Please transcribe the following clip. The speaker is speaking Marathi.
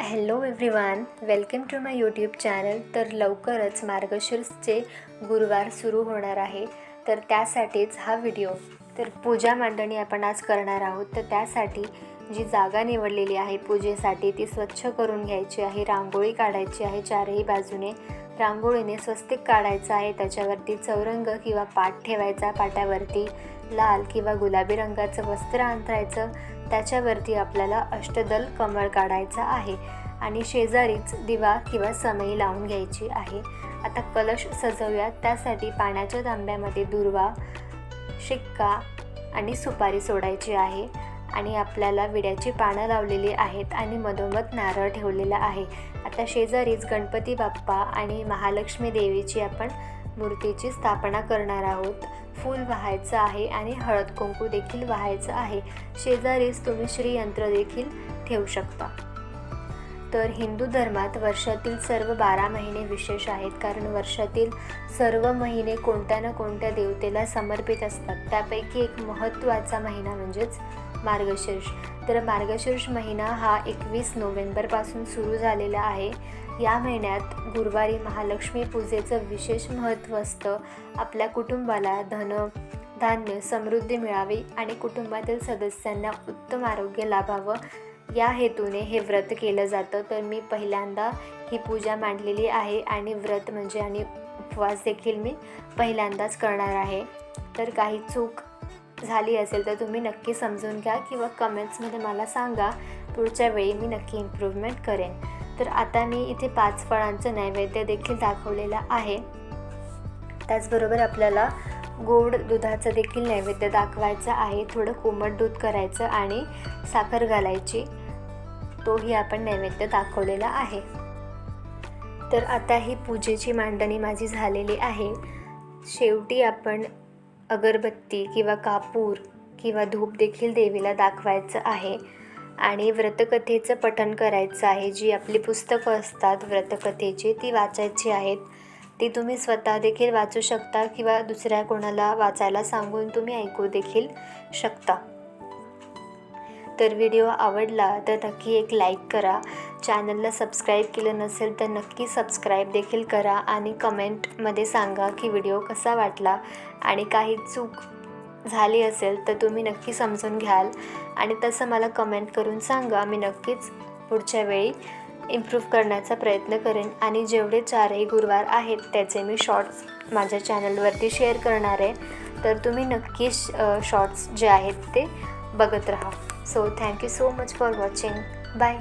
Hello everyone welcome to my YouTube channel. तर लवकरच मार्गशीर्षचे गुरुवार सुरू होणार आहे. तर त्यासाठीच हा व्हिडिओ. तर पूजा मांडणी आपण आज करणार आहोत. तर त्यासाठी जी जागा निवडलेली आहे पूजेसाठी ती स्वच्छ करून घ्यायची आहे रांगोळी काढायची आहे चारही बाजूने. रांगोळीने स्वस्तिक काढायचं आहे त्याच्यावरती चौरंग किंवा पाट ठेवायचा पाट्यावरती लाल किंवा गुलाबी रंगाचं वस्त्र अंतरायचं त्याच्यावरती आपल्याला अष्टदल कमळ काढायचा आहे. आणि शेजारीच दिवा किंवा समई लावून घ्यायची आहे. आता कलश सजवूयात. त्यासाठी पाण्याच्या तांब्यामध्ये दुर्वा शिक्का आणि सुपारी सोडायची आहे. आणि आपल्याला विड्याची पानं लावलेली आहेत आणि मधोमध नारळ ठेवलेला आहे. आता शेजारीच गणपती बाप्पा आणि महालक्ष्मी देवीची आपण मूर्तीची स्थापना करणार आहोत. फूल वाहायचं आहे आणि हळद कुंकू देखील वाहायचं आहे. शेजारीच तुम्ही श्रीयंत्र देखील ठेवू शकता. तर हिंदू धर्मात वर्षातील सर्व बारा महिने विशेष आहेत. कारण वर्षातील सर्व महिने कोणत्या ना कोणत्या देवतेला समर्पित असतात. त्यापैकी एक महत्त्वाचा महिना म्हणजेच मार्गशीर्ष. तर मार्गशीर्ष महिना हा एकवीस नोव्हेंबरपासून सुरू झालेला आहे. या महिन्यात गुरुवारी महालक्ष्मी पूजेचं विशेष महत्त्व असतं. आपल्या कुटुंबाला धन धान्य समृद्धी मिळावी आणि कुटुंबातील सदस्यांना उत्तम आरोग्य लाभावं. या हेतूने हे व्रत केलं जातं. तर मी पहिल्यांदा ही पूजा मांडलेली आहे आणि व्रत म्हणजे आणि उपवास देखील मी पहिल्यांदाच करणार आहे. तर काही चूक झाली असेल तर तुम्ही नक्की समजून घ्या किंवा कमेंट्समध्ये मला सांगा. पुढच्या वेळी मी नक्की इम्प्रूव्हमेंट करेन. तर आता मी इथे पाच फळांचं नैवेद्य देखील दाखवलेलं आहे. त्याचबरोबर आपल्याला गोड दुधाचं देखील नैवेद्य दाखवायचं आहे. थोडं कोमट दूध करायचं आणि साखर घालायची. तोही आपण नैवेद्य दाखवलेला आहे. तर आता ही पूजेची मांडणी माझी झालेली आहे. शेवटी आपण अगरबत्ती किंवा कापूर किंवा धूप देखील देवीला दाखवायचं आहे. आणि व्रतकथेचं पठण करायचं आहे. जी आपली पुस्तकं असतात व्रतकथेची ती वाचायची आहेत. ती तुम्ही स्वतः देखील वाचू शकता किंवा दुसऱ्या कोणाला वाचायला सांगून तुम्ही ऐकू देखील शकता. तर व्हिडिओ आवडला तर नक्की एक लाईक करा. चॅनलला सबस्क्राईब केलं नसेल तर नक्की सबस्क्राईब देखील करा आणि कमेंटमध्ये सांगा की व्हिडिओ कसा वाटला आणि काही चूक झाली असेल तर तुम्ही नक्की समजून घ्याल. आणि तसं मला कमेंट करून सांगा. मी नक्कीच पुढच्या वेळी इम्प्रूव्ह करण्याचा प्रयत्न करेन. आणि जेवढे चारही गुरुवार आहेत त्याचे मी शॉर्ट्स माझ्या चॅनलवरती शेअर करणार आहे. तर तुम्ही नक्की शॉर्ट्स जे आहेत ते बघत राहा. So thank you so much for watching bye